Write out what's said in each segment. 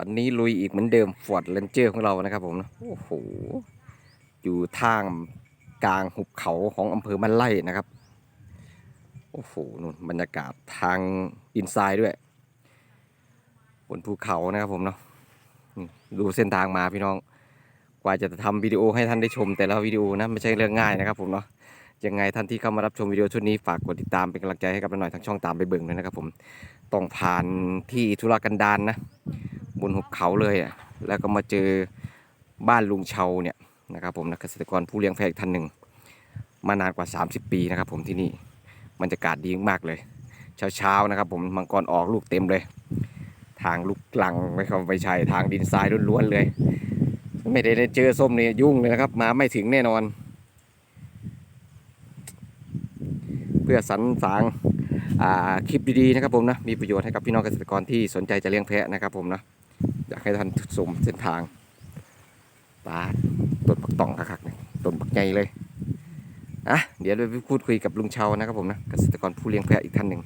วันนี้ลุยอีกเหมือนเดิมฟอร์ดเรนเจอร์ของเรานะครับผมนะโอ้โหอยู่ทางกลางหุบเขาของอำเภอมันไล่นะครับโอ้โหนู่นบรรยากาศทางอินไซด์ด้วย บนภูเขานะครับผมเนาะดูเส้นทางมาพี่น้อง กว่าจะทำวิดีโอให้ท่านได้ชม แต่ละวิดีโอนะไม่ใช่เรื่องง่ายนะครับผมเนาะยังไงท่านที่เข้ามารับชมวิดีโอชุดนี้ฝากกดติดตามเป็นกำลังใจให้กับเราหน่อยทางช่องตามไปเบิ่งด้วยนะครับผมต้องผ่านที่ธุรกันดารนนะ บนหุบเขาเลยอะแล้วก็มาเจอบ้านลุงเชาเนี่ยนะครับผมนะเกษตรกรผู้เลี้ยงแพะอีกท่านหนึ่งมานานกว่า 30 ปีนะครับ ผมที่นี่บรรยากาศดีมากเลย เช้าๆนะครับ ผมมังกรออกลูกเต็มเลย ทางลูกลังไม่เข้าไปใช่ทางดินทรายล้วนๆเลย ไม่ได้เจอส้มเนี่ยยุ่งเลยนะครับ มาไม่ถึงแน่นอน เพื่อสรรสางคลิปดีๆนะครับผมนะมีประโยชน์ให้กับพี่น้องเกษตรกรที่สนใจจะเลี้ยงแพะนะครับผมนะากให้ท่านสมเส้นทางปาดต้นปักตองคักๆนี่ต้นปักใหญ่เลยอะเดี๋ยวเราไปพูดคุยกับลุงเชานะครับผมนะเกษตรกรผู้เลี้ยงแพะอีกท่านหนึ่ง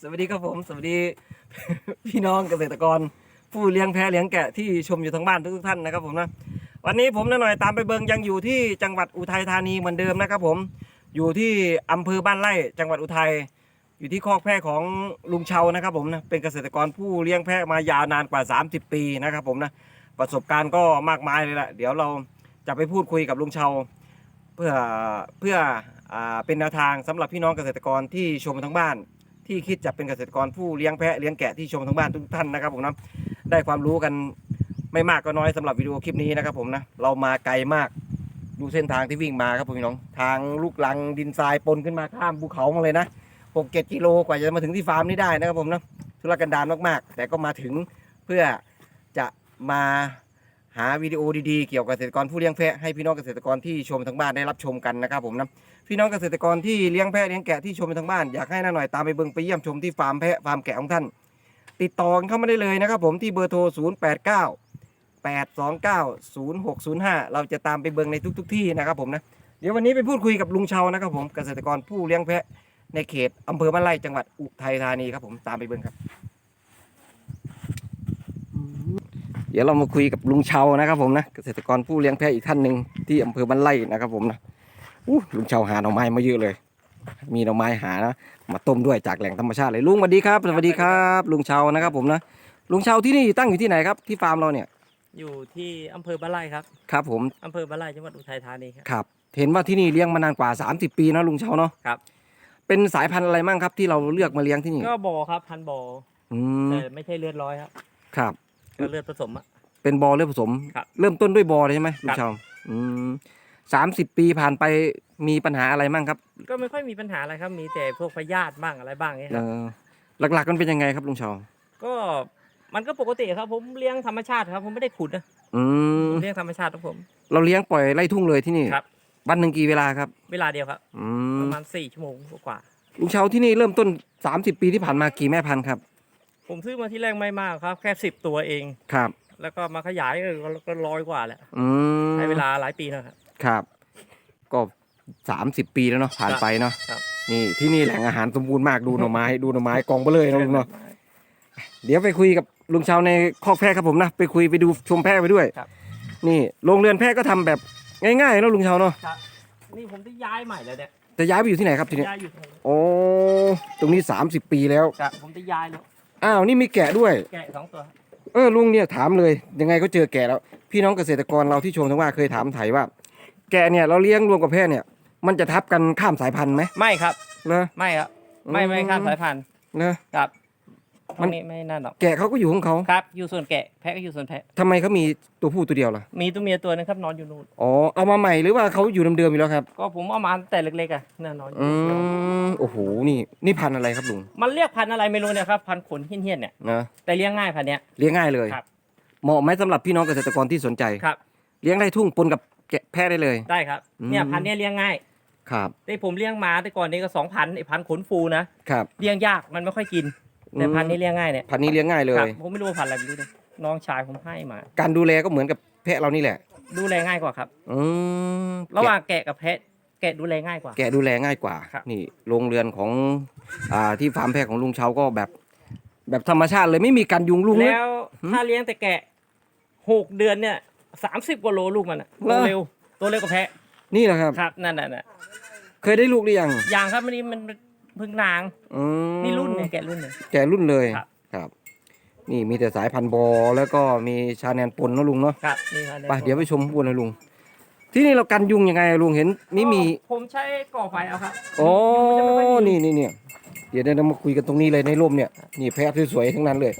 สวัสดีครับผม สวัสดีพี่น้องเกษตรกร ผู้เลี้ยงแพะเลี้ยงแกะที่ชมอยู่ทางบ้านทุกๆท่านนะครับผมนะ วันนี้ผมน้าหน่อยตามไปเบิงยังอยู่ที่จังหวัดอุทัยธานีเหมือนเดิมนะครับ ผมอยู่ที่อำเภอบ้านไร่จังหวัดอุทัยอยู่ที่คอกแพะของลุงเชานะครับ ผมนะเป็นเกษตรกรผู้เลี้ยงแพะมายาวนานกว่า 30 ปีนะครับ ผมนะประสบการณ์ก็มากมายเลยละเดี๋ยวเราจะไปพูดคุยกับลุงเชา เพื่อเพื่ออเป็นแนวทางสำหรับพี่น้องเกษตรกรที่ชมทั้งบ้าน ที่คิดจะเป็นเกษตรกรผู้เลี้ยงแพะเลี้ยงแกะที่ชมทั้งบ้านทุกท่านนะครับผมนะได้ความรู้กัน ไม่มากก็น้อยสำหรับวิดีโอคลิปนี้นะครับผมนะเรามาไกลมากดูเส้นทางที่วิ่งมาครับผมพี่น้อง ทางลูกลังดินทรายปนขึ้นมาข้ามภูเขามาเลยนะหกเจ็ดกิโลกว่าจะมาถึงที่ฟาร์มนี้ได้นะครับผมนะธุรกันดารมากๆ แต่ก็มาถึงเพื่อจะมาหาวิดีโอดีๆ เกี่ยวกับเกษตรกรผู้เลี้ยงแพะให้พี่น้องเกษตรกรที่ชมทั้งบ้านได้รับชมกันนะครับผมนะพี่น้องเกษตรกรที่เลี้ยงแพะเลี้ยงแกะที่ชมทั้งบ้านอยากให้น้าหน่อยตามไปเบิ่งไปเยี่ยมชมที่ฟาร์มแพะฟาร์มแกะของท่าน ติดต่อกันเข้ามาได้เลยนะครับผมที่เบอร์โทร 0 8 9 8 2 9 0 6 0 5 เราจะตามไปเบิงในทุก ๆ ที่นะครับผมนะ เดี๋ยววันนี้ไปพูดคุยกับลุงเชานะครับผมเกษตรกรผู้เลี้ยงแพะในเขตอำเภอบ้านไร่จังหวัดอุทัยธานีครับผมตามไปเบิงครับ เดี๋ยวเรามาคุยกับลุงเชานะครับผมนะเกษตรกรผู้เลี้ยงแพะอีกท่านหนึ่งที่อำเภอบ้านไร่นะครับผมนะอู้ลุงเชาหาหน่อไม้มาเยอะเลย มีหน่อไม้หานะมาต้มด้วยจากแหล่งธรรมชาติเลยลุงสวัสดีครับสวัสดีครับ ลุงเชานะครับผมนะลุงเชาที่นี่ตั้งอยู่ที่ไหนครับที่ฟาร์มเราเนี่ย อยู่ที่อำเภอบ้านไร่ครับครับผมอำเภอบ้านไร่จังหวัดอุทัยธานีครับ ครับ เห็นว่าที่นี่เลี้ยงมานานกว่า 30 ปีนะลุงเชาเนาะครับ เป็นสายพันธุ์อะไรมั่งครับ ที่เราเลือกมาเลี้ยงที่นี่ก็บ่อครับพันบ่ออืมแต่ไม่ใช่เลือดร้อยครับครับ ก็เลือดผสมอะ เป็นบอเลือดผสม ครับเริ่มต้นด้วยบอเลยใช่ไหมลุครังบ เชาอืมสามสิบปีผ่านไปมีปัญหาอะไรมั่งครับก็ไม่ค่อยมีปัญหาอะไรครับมีแต่พวกพยาธิบ้างอะไรบ้างเนี่ยเอครับอหลักๆมันเป็นยังไงครับลุงเชาก็ มันก็ปกติครับ ผมเลี้ยงธรรมชาติครับ ผมไม่ได้ขุดนะอืมผมเลี้ยงธรรมชาติของผม เราเลี้ยงปล่อยไล่ทุ่งเลยที่นี่ครับ วันหนึ่งกี่เวลาครับ เวลาเดียวครับ อืปมระมาณสี่ชั่วโมงกว่าลุงเชาที่นี่เริ่มต้น 30 ปีที่ผ่านมากี่แม่พันธุ์ครับผมซื้อมาที่แรกไม่มากครับ แค่สิบตัวเอง ครับ แล้วก็มาขยายเออก็ร้อยกว่าแหละอืมใช้เวลาหลายปีนะครับ ครับ ก็ 30 ปีแล้วเนาะผ่านไปเนาะ ครับ นี่ที่นี่แหล่งอาหารสมบูรณ์มากดูหน่อไม้ ดูหน่อไม้กองเบลเลยนะลุงเนาะ เดี๋ยวไปคุยกับลุงเชาในคอกแพะครับผมนะ ไปคุยไปดูชมแพะไปด้วยครับ นี่โรงเรือนแพะก็ทำแบบง่ายๆเนาะลุงเชาเนาะครับนี่ผมได้ย้ายใหม่แล้วเนี่ยจะย้ายไปอยู่ที่ไหนครับทีนี้ย้ายอยู่ตรงนี้โอ้ตรงนี้ 30 ปีแล้วครับผมได้ย้ายแล้วอ้าวนี่มีแกะด้วย แกะสองตัวเออลุงเนี่ยถามเลยยังไงก็เจอแกะแล้ว พี่น้องเกษตรกรเราที่ชมทั้งว่าเคยถามไถ่ว่า แกะเนี่ยเราเลี้ยงรวมกับแพะเนี่ย มันจะทับกันข้ามสายพันธุ์ไหมไม่ครับ เหรอไม่ครับ ไม่ไม่ข้ามสายพันธุ์เนอะครับ มัมันนไม่ไม่นั่นหรอกแกะเขาก็อยู่ของเขาครับ อยู่ส่วนแกะแพะก็อยู่ส่วนแพะทำไมเขามีตัวผู้ตัวเดียวล่ะมีตัวเมียตัวนึงครับนอนอยู่นู่นอ๋อเอามาใหม่หรือว่าเขาอยู่เดิมๆอยู่แล้วครับ ก็ผมเอามาตั้งแต่เล็กๆอะน่นอนอยู่อืมโอ้โหนี่นี่พันธุ์อะไรครับลุงมันเรียกพันธุ์อะไรไม่รู้เนี่ยครับพันธุ์ขนเหี้ยนๆเนี่ยนะแต่เลี้ยงง่ายพันธุ์เนี้ย เลี้ยงง่ายเลยครับ เหมาะไหมสำหรับพี่น้องเกษตรกรที่สนใจ ครับ เลี้ยงได้ทุ่งปนกับแกะแพะได้เลยได้ครับอืมเนี่ยพันธุ์เนี้ยเลี้ยงง่ายครับแต่ผมเลี้ยงมาแต่ก่อนนี้ก็สองพันไอ้พันธุ์ขนฟูนะครับเลี้ยงยากมันไม่ค่อยกิน แต่พันธุ์นี้เลี้ยงง่ายเนี่ยพันธุ์นี้เลี้ยงง่ายเลครัยบผมไม่รู้ว่าพันธุ์อะไรไม่รู้เลยน้องชายผมให้มา การดูแลก็เหมือนกับแพะเรานี่แหละ ดูแลง่ายกว่าครับ อืมระหว่างแกะกับแพะแกะดูแลง่ายกว่า แกะดูแลง่ายกว่า ครับ นี่โรงเรือนของอ่าที่ฟาร์มแพะของลุงเชาก็แบบ แบบธรรมชาติเลยไม่มีการยุงลุงเลย แล้วถ้าเลี้ยงแต่แกะหกเดือนเนี่ยสามสิบกว่าโลลูกมันอะเหรอตัวเร็วตัวเร็วกว่าแพะนี่แหละครับ ครับนั่นน่ะน่ะเคยได้ลูกหรือยังอย่างครับอันนี้มัน เพึ่งนาง อืมนี่รุ่นเนี่ยแกะรุ่นเนี่ย แกะรุ่นเลยครับ ครับ นี่มีแต่สายพันธุ์บอแล้วก็มีชาแนนปนเนอะลุงเนาะครับนี่ครับไปเดี๋ยวไปชมพวนนะลุง ที่นี่เรากันยุงยังไงอะลุงเห็นนี่มี ผมใช้ก่อไฟเอาครับโอ้ยุงมันจะไม่ค่อยมีนี่นี่เนี่ยเดี๋ยวเรามาคุยกันตรงนี้เลยในร่มเนี่ย นี่แพะสวยๆทั้งนั้นเลย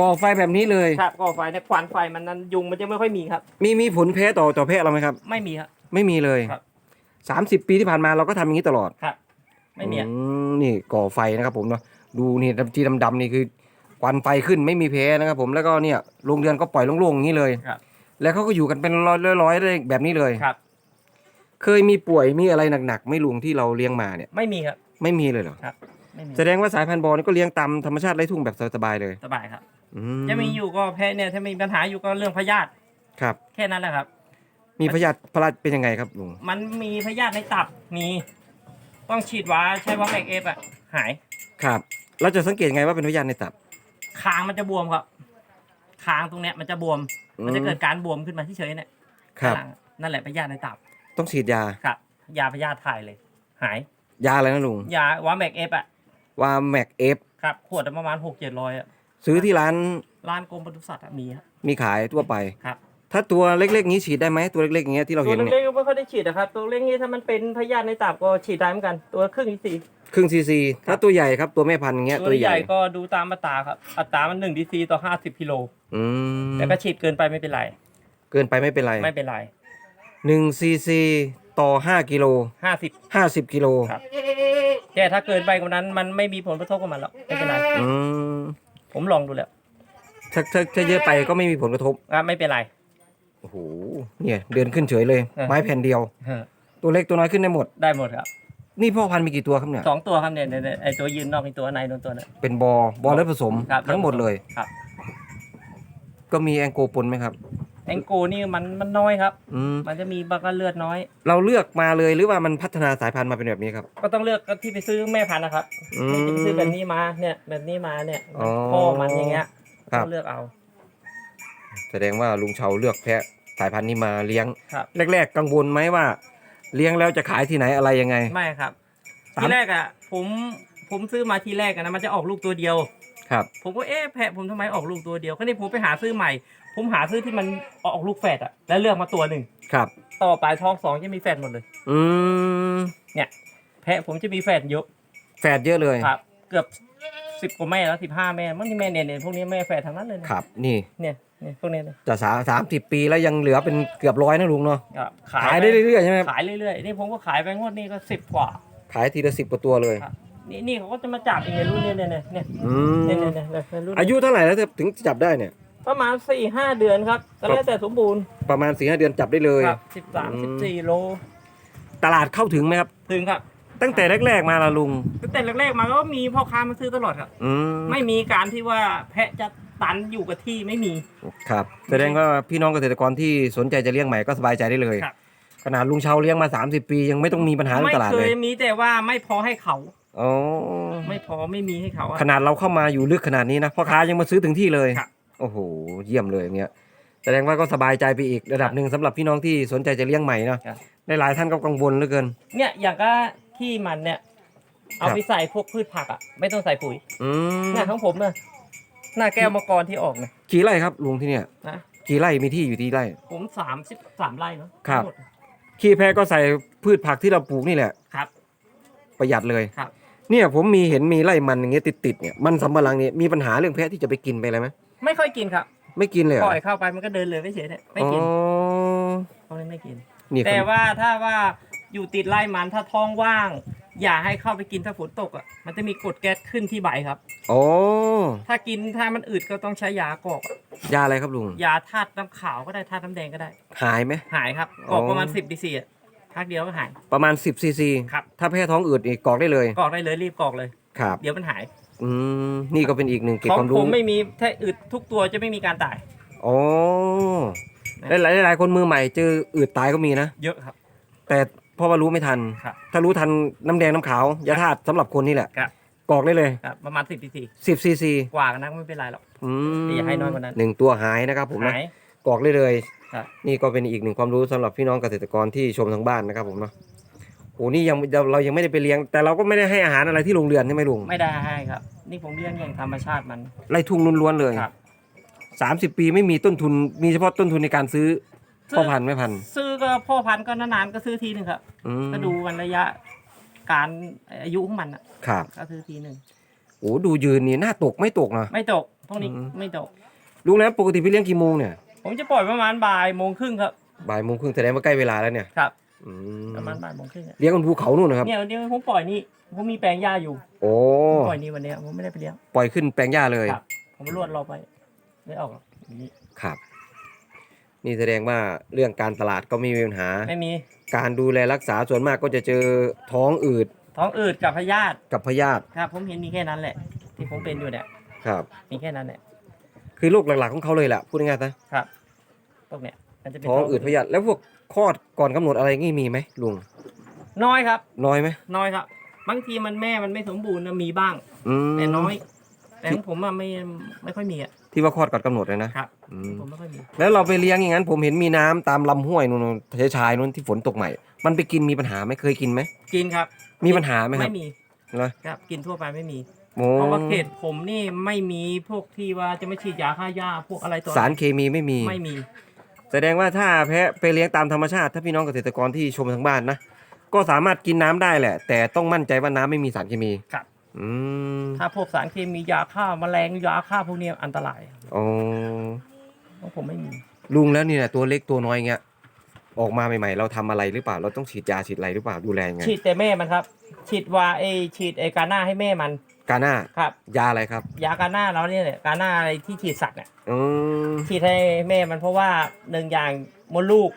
ก่อไฟแบบนี้เลย ครับก่อไฟเนี่ยควันไฟมันนั้นยุงมันจะไม่ค่อยมีครับ มีมีผลแพ้ต่อต่อแพะเราไหมครับ ไม่มีครับ ไม่มีเลย ครับสามสิบปีที่ผ่านมาเราก็ทำอย่างนี้ตลอด ครับ ไม่มีอะอืมนี่ก่อไฟนะครับผมเนาะดูนี่ที่ดำๆนี่คือควันไฟขึ้นไม่มีแพ้นะครับผมแล้วก็เนี่ยโรงเรือนก็ปล่อยโล่งๆอย่างนี้เลย ครับ แล้วเขาก็อยู่กันเป็นร้อยๆร้อยๆเลยแบบนี้เลย ครับ เคยมีป่วยมีอะไรหนักๆไหม่ลุงที่เราเลี้ยงมาเนี่ยไม่มีครับ ไม่มีเลยเหรอครับไม่มี แสดงว่าสายพันธุ์บอลนี่ก็เลี้ยงตามธรรมชาติไร้ทุ่งแบบสบายๆเลยสบายครับ อืจะมีอยู่ก็แพ้เนี่ย ถ้ามีปัญหาอยู่ก็เรื่องพยาธิ ครับ แค่นั้นแหละครับ มีพยาธิพระราชเป็นยังไงครับลุงมันมีพยาธิในตับ มี ต้องฉีดวาใช้วาแมกเอฟอะหาย ครับ เราจะสังเกตยังไงว่าเป็นพยาธิในตับ คางมันจะบวมครับ คางตรงเนี้ยมันจะบวมมันจะเกิดการบวมขึ้นมาที่เฉยๆเนี่ยครับ ข้างหลังนั่นแหละพยาธิในตับต้องฉีดยา ครับ ยาพยาธิถ่ายเลย หาย ยาอะไรนะลุงยาวาแมกเอฟอะว่าแม็กเอฟครับขวดละประมาณหกเจ็ดร้อยอะซื้อที่ร้านร้านกรมปศุสัตว์อะมีครับมีขายทั่วไป ครับ ถ้าตัวเล็กๆนี้ฉีดได้ไหมตัวเล็กๆอย่างเงี้ยที่เราตัเห็วนเนี่ยเล็กๆก็ไม่ค่อยได้ฉีดนะครับ ตัวเล็กนี้ถ้ามันเป็นพยาธิในตับก็ฉีดได้เหมือนกัน ตัวครึ่งอีซีครึ่งซีซีถ้าตัวใหญ่ครับตัวแม่พันธุ์อย่างเงี้ยตัตัววใหใหญ่ญ่ก็ดูตามอัตราครับ อัตรามันหนึ่งดีซีต่อห้าสิบกิโล อืมแต่ก็ฉีดเกินไปไม่เป็นไร เกินไปไม่เป็นไรไม่เป็นไรหนึ่งซีซีต่อห้ากิโลห้าสิบ ห้าสิบกิโลครับ แต่ถ้าเกินไปกว่านั้นมันไม่มีผลกระทบกับมันหรอกไม่เป็นไร อืมผมลองดูแล้วถ้าถ้าถ้าเยอะไปก็ไม่มีผลกระทบ อะไม่เป็นไร โอ้โหเนี่ยเดินขึ้นเฉยเลยเออไม้แผ่นเดียวตัวเล็กตัวน้อยขึ้นได้หมด ได้หมดครับนี่พ่อพันธุ์มีกี่ตัวครับเนี่ย สองตัวครับเนี่ยเนี่ยเนี่ยไอตัวยืนนอกไอตัวในโดนตัวนั้น เป็นบอบอและผสมครับ ทั้งหมดเลยครับก็มีแองโกปนไหมครับ แองโกนี่มันมันน้อยครับ อืมมันจะมีบักเลือดน้อย เราเลือกมาเลยหรือว่ามันพัฒนาสายพันธุ์มาเป็นแบบนี้ครับ ก็ต้องเลือกที่ไปซื้อแม่พันธุ์นะครับอืไม่มได้ไปซื้อแบบนี้มาเนี่ยแบบนี้มาเนี่ยอ๋อพ่อมันอย่างเงี้ยครับก็เลือกเอา แสดงว่าลุงเชาเลือกแพะสายพันธุ์นี้มาเลี้ยง ครับ แรก ๆ กังวลไหมว่า เลี้ยงแล้วจะขายที่ไหนอะไรยังไง ไม่ครับ สาม ทีแรกอะ ผมผมซื้อมาทีแรกอะนะมันจะออกลูกตัวเดียว ครับ ผมก็เอ๊ะแพะผมทำไมออกลูกตัวเดียวก็นี่ผมไปหาซื้อใหม่ ผมหาซื้อที่มันออกลูกแฝดอะแล้วเลือกมาตัวหนึ่งครับ ต่อไปท้องสองจะมีแฝดหมดเลย อืมเนี่ยแพะผมจะมีแฝดเยอะแฝดเยอะเลยครับ เกือบสิบกว่าแม่แล้วสิบห้าแม่มันนี่แม่เนี่ยเนี่ยพวกนี้แม่แฝดทั้งนั้นเลยนะครับ นี่เนี่ยเนี่ยพวกเนี้ยเนี่ยจะสาสามสิบปีแล้วยังเหลือเป็นเกือบร้อยนะลุงเนาะครับขายได้เรื่อยๆใช่ไหมครับขายเรื่อยๆนี่ผมก็ขายไปงวดนี้ก็สิบกว่า ขายทีละสิบกว่าตัวเลยครับนี่นี่เขาก็จะมาจับอีกในรุ่นเนี่ยเนี่ยเนี่ยเนี่ยอืมเนี่ยเนี่ยเนี่ยในรุ่นอายุเท่าไหร่แล้วถึงจับได้เนี่ย ประมาณสี่ห้าเดือนครับก็แล้วแต่สมบูรณ์ประมาณสี่ห้าเดือนจับได้เลยครับสิบสามอืมสิบสี่โล ตลาดเข้าถึงไหมครับถึงครับตั้งแต่แรกๆมาละลุงตั้งแต่แรกๆมาก็มีพ่อค้ามาซื้อตลอดครับอืมไม่มีการที่ว่าแพะจะ ตันอยู่กับที่ไม่มี ครับแสดงว่าพี่น้องเกษตรกรที่สนใจจะเลี้ยงใหม่ก็สบายใจได้เลยครับ ขนาดลุงเชาเลี้ยงมา 30 ปี ยังไม่ต้องมีปัญหาในไม่ตลาดเคเลยยมีแต่ว่าไม่พอให้เขา อ๋อไม่พอไม่มีให้เขาอะ ขนาดเราเข้ามาอยู่ลึกขนาดนี้นะพ่อค้ายังมาซื้อถึงที่เลยครับ โอ้โหเยี่ยมเลยอย่างเงี้ยแสดงว่าก็สบายใจไปอีกระดับหนึ่งสำหรับพี่น้องที่สนใจจะเลี้ยงใหม่เนาะครับหลายๆท่านก็กังวลเหลือเกิน เนี่ยอย่างก็ที่มันเนี่ย เอาครับไปใส่พวกพืชผักอะไม่ต้องใส่ปุ๋ยอืมเนี่ยของผมเนี่ย หน้าแก้วมังกรที่ออกเนี่ยกี่ไร่ครับลุงที่เนี่ยนะกี่ไร่มีที่อยู่ที่ไร่ ผมสามสิบสามไร่เนาะครับ ทั้งหมดขี้แพะก็ใส่พืชผักที่เราปลูกนี่แหละ ครับ ประหยัดเลย ครับ เนี่ยผมมีเห็นมีไร่มันอย่างเงี้ยติดๆเนี่ยมันสำปะหลังเนี่ยมีปัญหาเรื่องแพะที่จะไปกินไปอะไรไหมไม่ค่อยกินครับ ไม่กินเลยเหรปอล่อยเข้าไปมันก็เดินเลยไม่เฉยเนี่ยไม่กินอ๋อพวกนี้ไม่กิน นี่แต่คนว่าถ้าว่าอยู่ติดไร่มันถ้าท้องว่าง อย่าให้เข้าไปกินถ้าฝนตกอะมันจะมีกรดแก๊สขึ้นที่ใบครับ โอ้ถ้ากินถ้ามันอืดก็ต้องใช้ยากรอกอะยาอะไรครับลุง ยาธาตุน้ำขาวก็ได้ธาตุน้ำแดงก็ได้ หายไหม หายครับกรอกอ๋อประมาณสิบดีซีอะพักเดียวก็หาย ประมาณ 10ซีซีครับ ถ้าแพ้ท้องอืดอีกกรอกได้เลย กรอกได้เลยรีบกรอกเลย ครับ เดี๋ยวมันหายอืม นี่ก็เป็นอีกหนึ่งเกร็ดของความผรู้มไม่มีถ้าอึดทุกตัวจะไม่มีการตาย โอ้หลายหลายหลายคนมือใหม่เจออืดตายก็มีนะ เยอะครับ แต่ เพราะว่ารู้ไม่ทัน ครับถ้ารู้ทันน้ำแดงน้ำขาว ยาธาตุสำหรับคนนี่แหละครับ กรอกได้เลยครับประมาณสิบซีซี10ซีซีกว่ากันนะไม่เป็นไรหรอก อืมอย่าให้น้อยกว่านั้น หนึ่งตัวหายนะครับผมนะหาย กรอกได้เลย ครับ นี่ก็เป็นอีกหนึ่งความรู้สำหรับพี่น้องเกษตรกรที่ชมทางบ้านนะครับผมเนาะโอ้นี่ยังเราเรายังไม่ได้ไปเลี้ยง แต่เราก็ไม่ได้ให้อาหารอะไรที่โรงเรือนใช่ไหมลุงไม่ได้ให้ครับ นี่ผมเลี้ยงอย่างธรรมชาติมันไล่ทุ่งล้วนๆเลยครับ สามสิบปีไม่มีต้นทุนมีเฉพาะต้นทุนในการซื้อ ซื้อพ่อพันธุ์แม่พันธุ์ซื้อก็พ่อพันธุ์ก็นานๆก็ซื้อทีหนึ่งครับอืมก็ดูมันระยะการอายุของมันอะครับก็ซื้อทีหนึ่งโอ้ดูยืนนี่หน้าตกไม่ตกนะ ไม่ตกพวกนี้อืม ไม่ตก ลุงแล้วปกติพี่เลี้ยงกี่โมงเนี่ยผมจะปล่อยประมาณบ่ายโมงครึ่งครับบ่ายโมงครึ่งแสดงว่าใกล้เวลาแล้วเนี่ยครับ อืมประมาณบ่ายโมงครึ่งอะเลี้ยงบนภูเขานู่นนะครับเนี่ยเดี๋ยวผมปล่อยนี่ผมมีแปลงหญ้าอยู่โอ้ผมปล่อยนี่วันเนี้ยผมไม่ได้ไปเลี้ยง ปล่อยขึ้นแปลงหญ้าเลยครับ ผมรวดรอไปไม่ออกหรอกอย่างนี้ครับ นี่แสดงว่าเรื่องการตลาดก็ไม่มีปัญหา ไม่มีการดูแลรักษาส่วนมากก็จะเจอท้องอืดท้องอืดกับพยาธิกับพยาธิครับ ผมเห็นมีแค่นั้นแหละ ที่ผมเป็นอยู่เนี่ยครับ มีแค่นั้นแหละคือโรคหลักๆของเขาเลยแหละพูดง่ายๆนะครับพวกเนี้ยมันจะเป็นท้องอืดพยาธิแล้วพวกคลอดก่อนกำหนดอะไรงี้มีไหมลุงน้อยครับ น้อยไหมน้อยครับ บางทีมันแม่มันไม่สมบูรณ์นะมีบ้าง อืมแต่น้อย แต่ของผมอะไม่ไม่ค่อยมีอะ ที่ว่าคลอดก่อนกำหนดเลยนะครับอืมผมไม่ค่อยมีแล้วเราไปเลี้ยงอย่างนั้น ผมเห็นมีน้ำตามลำห้วยนู่นชายๆนู่นที่ฝนตกใหม่ มันไปกินมีปัญหาไหมเคยกินไหมกินครับมีปัญหาไหมครับ ไม่มีเหรอ ครับกินทั่วไปไม่มี โอ้เพราะว่าเขตผมนี่ไม่มีพวกที่ว่าจะไม่ฉีดยาฆ่าหญ้าพวกอะไรตัวสารเคมีไม่มี ไม่มี แสดงว่าถ้าแพะไปเลี้ยงตามธรรมชาติ ถ้าพี่น้องเกษตรกรที่ชมทางบ้านนะ ก็สามารถกินน้ำได้แหละ แต่ต้องมั่นใจว่าน้ำไม่มีสารเคมี ครับ อืมถ้าพวกสารเคมียาฆ่าแมลงยาฆ่าพวกเนี้ยอันตรายอ๋อของผมไม่มี ลุงแล้วนี่นะตัวเล็กตัวน้อยเงี้ยออกมาใหม่ๆ เราทำอะไรหรือเปล่า เราต้องฉีดยาฉีดอะไรหรือเปล่าดูแลยังไงฉีดแต่แม่มันครับ ฉีดวาไอฉีดไอกาหน้าให้แม่มันกาหน้าครับ ยาอะไรครับยากาหน้าเราเนี่ยแหละกาหน้าอะไรที่ฉีดสัตว์เนี่ยอืมฉีดให้แม่มันเพราะว่าหนึ่งอย่างมดลูก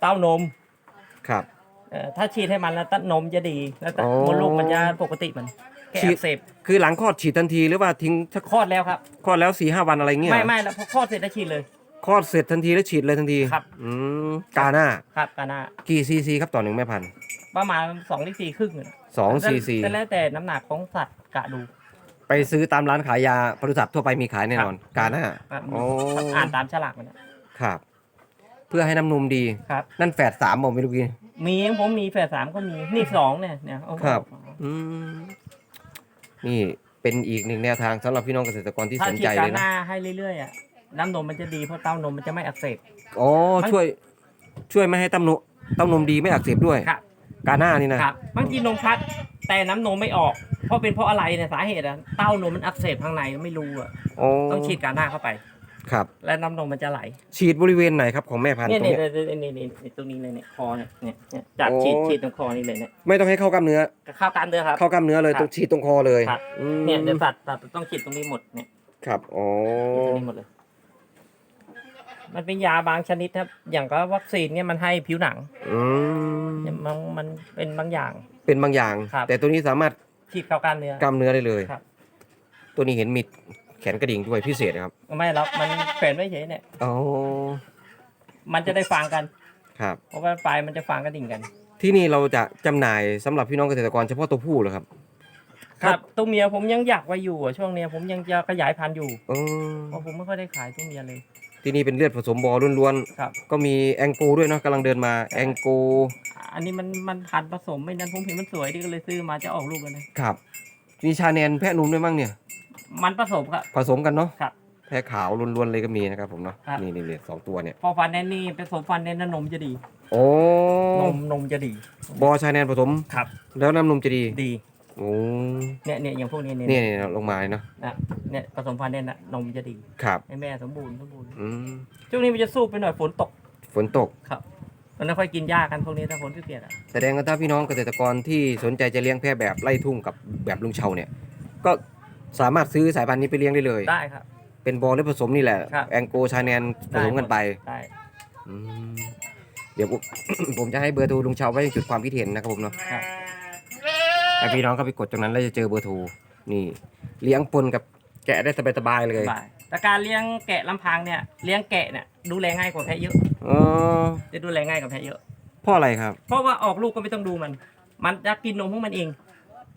เต้านมครับ เอ่อถ้าฉีดให้มันแล้วตัดนมจะดีแล้วแต่อ๋อ มดลูกมันจะปกติมัน แค่ฉีอัด กเสบคือหลังคลอดฉีดทันทีหรือว่าทิ้งสักคลอดแล้วครับ คลอดแล้วสี่ห้าวันอะไรเงี้ยไม่ไม่แล้วพอคลอดเสร็จแล้วฉีดเลย คลอดเสร็จทันทีแล้วฉีดเลยทันทีครับ อืมกาหน้าครับกาหน้ากี่ซีซีครับต่อหนึ่งแม่พันธุ์ประมาณสองลิตรสี่ครึ่งเนี่ยสองซีซีแต่แล้วแต่น้ำหนักของสัตว์กะดู ไปซื้อตามร้านขายยาปศุสัตว์ทั่วไปมีขายแน่นอนครับกาหน้าครับโอ้อ่านตามฉลากมันนะครับ เพื่อให้น้ำนมดี ครับ นั่นแฝดสามบอกไม่รู้กี่ มีผมมีแฝดสามก็มีนี่สองเนี่ยเนี่ยเอาครับ อืม นี่เป็นอีกหนึ่งแนวทางสำหรับพี่น้องเกษตรกรที่ถ้าสนฉีใจดเลกายหนะน้าให้เรื่อยๆอะน้ำนมมันจะดีเพราะเต้านมมันจะไม่อักเสบ อ๋อมัน ช่วยช่วยไม่ให้เต้านมเต้านมดีไม่อักเสบด้วย ครับกาหน้านี่นะ ครับบางทีนมพัดแต่น้ำนมไม่ออก เพราะเป็นเพราะอะไรเนี่ยสาเหตุอะเต้านมมันอักเสบข้างในไม่รู้อะโอ้ต้องฉีดกาหน้าเข้าไป ครับ แล้วน้ำนมมันจะไหลฉีดบริเวณไหนครับของแม่พันธุ์เนี่ยตรงเนี่ยเนี้ย เนี่ยเนี่ยเนี่ยเนี่ยตรงนี้เลยเนี่ยคอเนี่ยเนี่ยเนี่ยจับโอ้ ฉีดฉีดตรงคอนี่เลยเนี่ยไม่ต้องให้เข้ากล้ามเนื้อเข้ากล้ามเนื้อครับ เข้ากล้ามเนื้อเลยครับต้องฉีดตรงคอเลยครับอืมเนี่ยเดี๋ยวสัตว์สัตว์ต้องฉีดตรงนี้หมดเนี่ยครับอ๋อฉีดตรงนี้หมดเลย มันเป็นยาบางชนิดครับ อย่างก็วัคซีนเนี่ยมันให้ผิวหนังอืมเนี่ยมันมันเป็นบางอย่าง เป็นบางอย่าง ครับ แต่ตัวนี้สามารถฉีดเข้ากล้ามเนื้อ กล้ามเนื้อได้เลย ครับ ตัวนี้เห็นมี แขนกระดิ่งด้วยพิเศษครับไม่หรอกมันแขวนไว้เฉยเนี่ย อ๋อมันจะได้ฟังกัน ครับ เพราะว่าปลายมันจะฟังกระดิ่งกัน ที่นี่เราจะจำหน่ายสำหรับพี่น้องเกษตรกรเฉพาะตัวผู้เหรอครับครับตัวเมียผมยังอยากไว้อยู่อะช่วงเนี้ยผมยังจะขยายพันธุ์อยู่อ๋อเพราะผมไม่ค่อยได้ขายตัวเมียเลย ที่นี่เป็นเลือดผสมบอล้วนครับ ๆก็มีแองโกด้วยเนาะกำลังเดินมาแองโกอันนี้มันมันพันธุ์ผสมไม่นั้นผมเห็นมันสวยดีก็เลยซื้อมาจะออกลูกแล้วนะครับ มีชาแนนแพะนุ่มด้วยมั้งเนี่ย มันผสมครับ ผสมกันเนาะครับแพะขาวล้วนๆเลยก็มีนะครับผมเนาะครับ นี่นี่นี่สองตัวเนี่ยพอฟันแน่นนี่ผสมฟันแน่นนนมจะดีโอ้นมนมจะดีบอชาแนนผสม ครับ แล้วน้ำนมจะดีดีโอ้เนี่ยเนี่ยอย่างพวกนี้เนี่ยเนี่ยเนี่ยลงมาเลยเนาะนะเนี่ยผสมฟันแน่นน่ะนมจะดีครับให้แม่สมบูรณ์สมบูรณ์อืมช่วงนี้มันจะสู้ไปหน่อยฝนตกฝนตก ครับมันไม่ค่อยกินหญ้ากันพวกนี้ถ้าฝนเปียกๆอะแสดงว่าถ้าพี่น้องเกษตรกรที่สนใจจะเลี้ยงแพะแบบไล่ทุ่งกับแบบลุงเชาเนี่ย ก็ สามารถซื้อสายพันธุ์นี้ไปเลี้ยงได้เลย ได้ครับ เป็นบอลหรือผสมนี่แหละ ครับ แองโกชาแนนผสมกันไปได้อืมเดี๋ยวผม ผมจะให้เบอร์โทรลุงเชาไว้ในจุดความคิดเห็นนะครับผมเนาะครับให้พี่น้องเข้าไปกดตรงนั้นแล้วจะเจอเบอร์โทรนี่ เลี้ยงปนกับแกะได้สบายๆเลยบายแต่การเลี้ยงแกะลำพังเนี่ยเลี้ยงแกะเนี่ยดูแลง่ายกว่าแพะเยอะ อ๋อจะดูแลง่ายกว่าแพะเยอะ เพราะอะไรครับเพราะว่าออกลูกก็ไม่ต้องดูมัน มันจะกินนมของมันเอง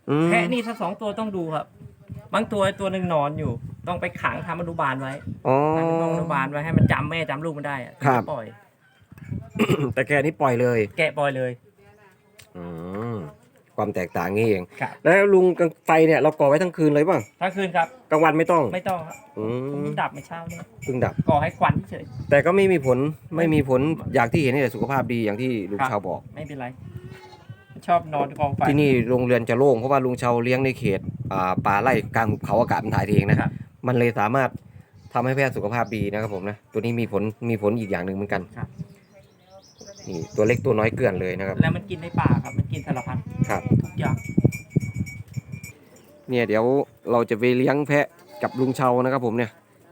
อืมแพะนี่ถ้าสองตัวต้องดูครับ บางตัวตัวหนึ่งนอนอยู่ ต้องไปขังทำอนุบาลไว้อ๋อ ทำเป็นห้องอนุบาลไว้ให้มันจำแม่จำลูกมันได้อะครับ ปล่อย แต่แกนี่ปล่อยเลย แกะปล่อยเลยอืมความแตกต่างนี่เอง ครับแล้วลุงกลางไฟเนี่ยเราก่อไว้ทั้งคืนเลยป่ะทั้งคืนครับ กลางวันไม่ต้อง ไม่ต้องครับอืผมมดับไม่เช้าเนี่ยเพิ่งดับ ก่อให้ควันเฉย แต่ก็ไม่มีผลไม่มีผลอย่างที่เห็นนี่แหละสุขภาพดีอย่างที่ลุงครับ ชาวบอก ไม่เป็นไร ชอบนอนกองไฟ ที่นี่โรงเรือนจะโล่งเพราะว่าลุงชาวเลี้ยงในเขตอ่าป่าไร่กลางหุบเขาอากาศมันถ่ายเทเองนะครับ มันเลยสามารถทำให้แพทย์สุขภาพดีนะครับผมนะตัวนี้มีผลมีผลอีกอย่างหนึ่งเหมือนกันครับ นี่ตัวเล็กตัวน้อยเกลื่อนเลยนะครับแล้วมันกินในป่าครับ มันกินสารพัดครับ ทุกอย่างเนี่ยเดี๋ยวเราจะไปเลี้ยงแพะกับลุงเชานะครับผมเนี่ย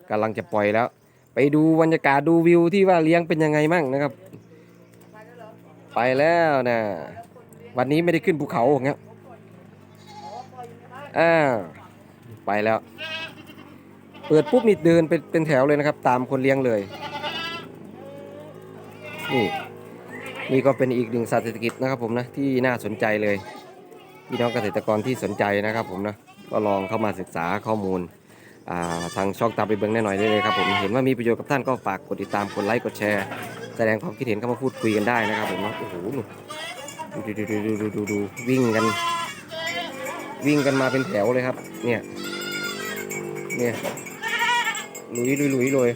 กำลังจะปล่อยแล้ว ไปดูบรรยากาศดูวิวที่ว่าเลี้ยงเป็นยังไงมั่งนะครับ ไปแล้วนะ วันนี้ไม่ได้ขึ้นภูเขาอย่างเงี้ยอ่าไปแล้ว เปิดปุ๊บนี่เดินเป็นเป็นแถวเลยนะครับ ตามคนเลี้ยงเลย นี่นี่ก็เป็นอีกหนึ่งสัตว์เศรษฐกิจนะครับผมนะที่น่าสนใจเลยพี่น้องเกษตรกรที่สนใจนะครับผมนะก็ลองเข้ามาศึกษาข้อมูลทางช่องตามไปเบิ้งแน่หน่อยได้เลยครับผมเห็นว่ามีประโยชน์กับท่านก็ฝากกดติดตามกดไลค์กดแชร์ แสดงความคิดเห็นเข้ามาพูดคุยกันได้นะครับผมนะโอ้โห ดูดูดูดูดูดูดูวิ่งกัน วิ่งกันมาเป็นแถวเลยครับ เนี่ย เนี่ยลุยลุยลุยเลย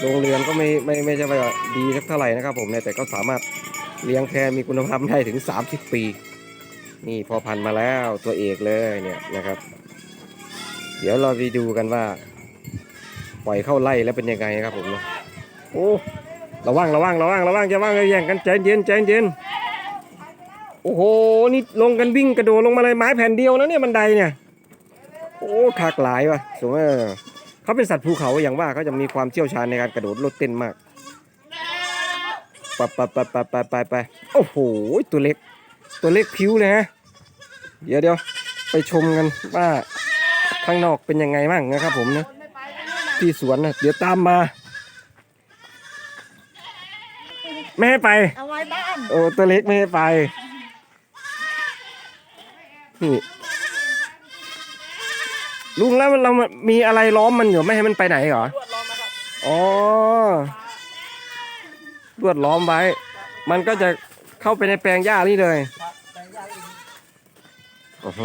โรงเรือนก็ไม่ไม่ไม่ใช่ว่าดีสักเท่าไหร่นะครับ ผมเนี่ยแต่ก็สามารถเลี้ยงแพมีคุณภาพได้ถึง 30 ปี นี่พอพันมาแล้วตัวเอกเลยเนี่ยนะครับ เดี๋ยวเราไปดูกันว่า ปล่อยเข้าไล่แล้วเป็นยังไงครับผมเนาะโอ้ระวังระวังระวังระวังจะว่างจะแย่งกันใจเย็นใจเย็น โอ้โห นี่ลงกันวิ่งกระโดดลงมาเลยไม้แผ่นเดียวนะเนี่ยบันไดเนี่ย โอ้ขากหลายว่ะสมมติว่าเขาเป็นสัตว์ภูเขาอย่างว่าเขาจะมีความเชี่ยวชาญในการกระโดดโลดเต้นมากไปไปไปไปไปไปไปโอ้โห ตัวเล็ก ตัวเล็กผิวเลยฮะ เดี๋ยวเดี๋ยวไปชมกันว่าข้างนอกเป็นยังไงบ้างนะครับผมนะที่สวนนะเดี๋ยวตามมาไม่ให้ไป เอาไว้บ้าน โอ้ ตัวเล็กไม่ให้ไป นี่ลุงแล้วเรา มีอะไรล้อมมันอยู่ไม่ให้มันไปไหนเหรอ รวดล้อมนะครับอ๋อ ลวดล้อมไว้ มันก็จะเข้าไปในแปลงหญ้านี่เลยครับแปลงยาอีกโอ้โห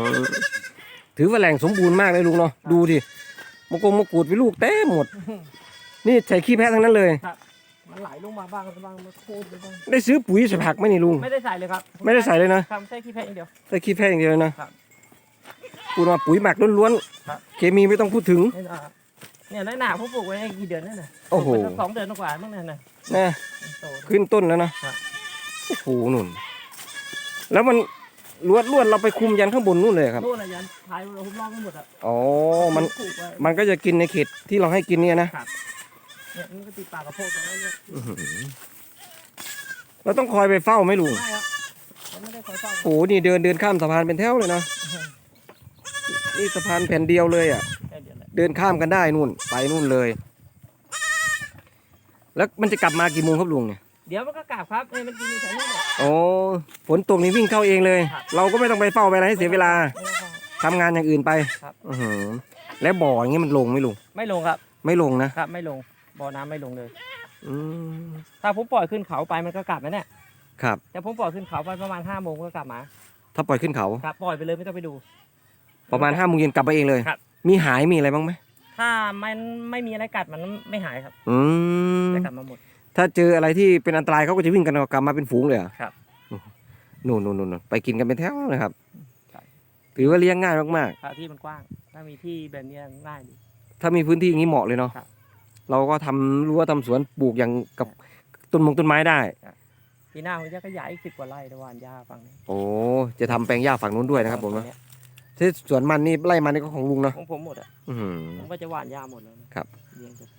ถือว่าแหล่งสมบูรณ์มากเลยลุงเนาะ ดูดิมะกงมะกรูดไปลูกเต็มหมด นี่ใส่ขี้แพะทั้งนั้นเลย มันไหลลงมาบ้างบ้างมันโคตรไปบ้างได้ซื้อปุ๋ยใส่ผักไหมนี่ลุง ไม่ได้ใส่เลยครับไม่ได้ใส่เลยนะทำใส่ขี้แพะอย่างเดียว ใส่ขี้แพะอย่างเดียวเลยนะครับพูดว่าปุ๋ยหมักล้วนครับ ๆ เคมีไม่ต้องพูดถึง ไม่ได้ครับเนี่ยน้อยหนาผมปลูกไว้กี่เดือนนั่นน่ะโอ้โห ปลูกไปสักสองเดือนกว่าบ้างนั่นน่ะนะ โต ขึ้นต้นแล้วนะ ครับ โอ้โหนุ่น แล้วมันลวดลวดเราไปคุมยันข้างบนนู่นเลยครับ นู่นน่ะยันท้ายเราผมลองกันหมดอะอ๋อ มัน ปลูกไว้ มันก็จะกินในเขตที่เราให้กินเนี่ยนะ เนี่ยมันก็ติดปากกระโพดตรงนั้นเลยอื้อหือเราต้องคอยไปเฝ้าไหมลุงไม่ครับผมไม่ได้คอยเฝ้าโอ้โหนี่เดินเดินข้ามสะพานเป็นแถวเลยนะ นี่สะพานแผ่นเดียวเลยอะ แค่เดือนแหละเดินข้ามกันได้นู่น ไปนู่นเลย แล้วมันจะกลับมากี่โมงครับลุงเนี่ย เดี๋ยวมันก็กลับครับเนี่ยมันกินอยู่แถวนี้แหละ โอ้ฝนตกนี่วิ่งเข้าเองเลย ครับ เราก็ไม่ต้องไปเฝ้าไปอะไรให้เสียเวลาไม่ต้องเฝ้า ทำงานอย่างอื่นไปครับ อือหือแล้วบ่ออย่างงี้มันลงไหมลุง ไม่ลงครับ ไม่ลงนะ ครับ ไม่ลง บ่อน้ำไม่ลงเลย อืมถ้าผมปล่อยขึ้นเขาไปมันก็กลับนะเนี่ยครับ แต่ผมปล่อยขึ้นเขาไปประมาณห้าโมงก็กลับมาถ้าปล่อยขึ้นเขา ครับปล่อยไปเลยไม่ต้องไปดู ประมาณห้าโมงเย็นกลับมาเองเลย ครับ มีหายมีอะไรบ้างไหมถ้ามันไม่มีอะไรกัดมันไม่หายครับอืมจะกลับมาหมด ถ้าเจออะไรที่เป็นอันตรายเขาก็จะวิ่งกันกลับมาเป็นฝูงเลยเหรอครับนู่นนู่นนู่นไปกินกันเป็นแถวนะครับใช่ ถือว่าเลี้ยงง่ายมากถ้าที่มันกว้าง ถ้ามีที่แบบเนี้ยง่ายดี ๆ ถ้ามีพื้นที่อย่างนี้เหมาะเลยเนาะครับ เราก็ทำรั้วทำสวนปลูกอย่างกับต้นมงต้นไม้ได้ ปีหน้าผมจะขยายอีกสิบกว่าไร่ตะวันหญ้าฝั่งนี้โอ้จะทำแปลงหญ้าฝั่งนู้นด้วยนะครับผมฝั่เนาะงเนี้ยที่สวนมันนี่ไร่มันนี่ก็ของลุงเนาะของผมหมดอะอื้อหือ ผมก็จะหว่านหญ้าหมดแล้วนะครับ เลี้ยงจะไป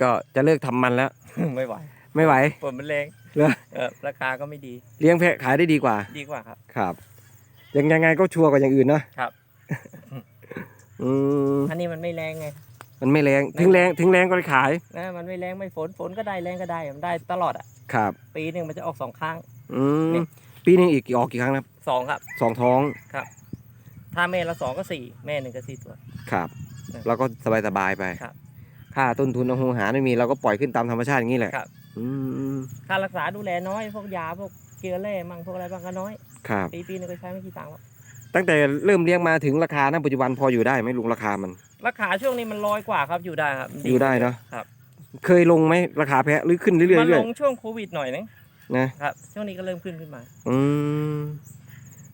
ก็จะเลิกทำมันแล้ว ไม่ไหวไม่ไหวผลมันแรงเหรอ เออราคาก็ไม่ดีเลี้ยงแพะขายได้ดีกว่า ดีกว่าครับ ครับยังยังไงก็ชัวร์กว่าอย่างอื่นเนาะครับ อืมอันนี้มันไม่แรงไง มันไม่แรงถึงแรงถึงแรงก็ได้ขายนะมันไม่แรงไม่ฝนฝนก็ได้แรงก็ได้มันได้ตลอดอะครับ ปีหนึ่งมันจะออกสองครั้งอืมเนี่ยปีหนึงอีกกี่ออกกี่ครั้งนะครับสองครับสองท้องถ้าแม่ละสองก็สี่แม่หนึ่งก็สี่ตัวครับเนี่ยเราก็สบายสบายๆไปครับค่าต้นทุนเอาหงหาไม่มีเราก็ปล่อยขึ้นตามธรรมชาติอย่างนี้แหละครับอืมค่ารักษาดูแลน้อยพวกยาพวกเกลือแร่มั่งพวกอะไรบ้างก็น้อย ครับ ปีปีหนึงก็ใช้ไม่กี่ตังค์หรอก ตั้งแต่เริ่มเลี้ยงมาถึงราคาณปัจจุบันพออยู่ได้ไหมลุงราคามัน ราคาช่วงนี้มันร้อยกว่าครับอยู่ได้ครับอยู่ได้เนอะครับ เคยลงไหมราคาแพะหรือขึ้นเรื่อยๆมันเรื่ลอยงช่วงโควิดหน่อยนึงๆนะครับช่วงนี้ก็เริ่มขึ้นขึ้นมา อืม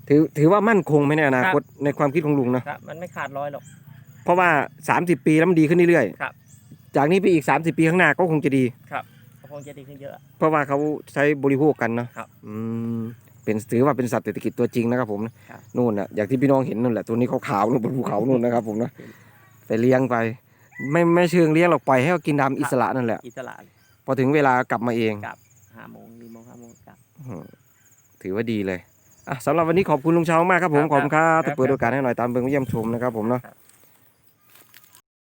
ถือถือว่ามั่นคงไหมในอนาครับคตในความคิดของลุงนะครับมันไม่ขาดร้อยหรอกเพราะว่า 30 ปีแล้วมันดีขึ้นเรื่อยๆครับ จากนี้ไปอีก 30 ปีข้างหน้าก็คงจะดีก็คงจะดีขึ้นเยอะ เพราะว่าเขาใช้บริโภคกันเนาะครับ อืม เป็นถือว่าเป็นสัตว์เศรษฐกิจตัวจริงนะครับผมนะครับนู่นน่ะอย่างที่พี่น้องเห็นนู่นแหละตัวนี้ขาวๆนู่นบนภูเขานู่นนะครับผมนะไปเลี้ยงไป ไม่ไม่เชิงเลี้ยงหรอกปล่อยให้เขากินตามอิสระนั่นแหละ อิสระพอถึงเวลากลับมาเองกลับห้าโมงสี่โมงห้าโมงกลับ อืมถือว่าดีเลยอะสำหรับวันนี้ขอบคุณลุงเชามากครับผมครับขอบคุณครับครับที่เปิดโอกาสให้หน่อยตามเบิ่งเยี่ยมชมนะครับผมเนาะครับ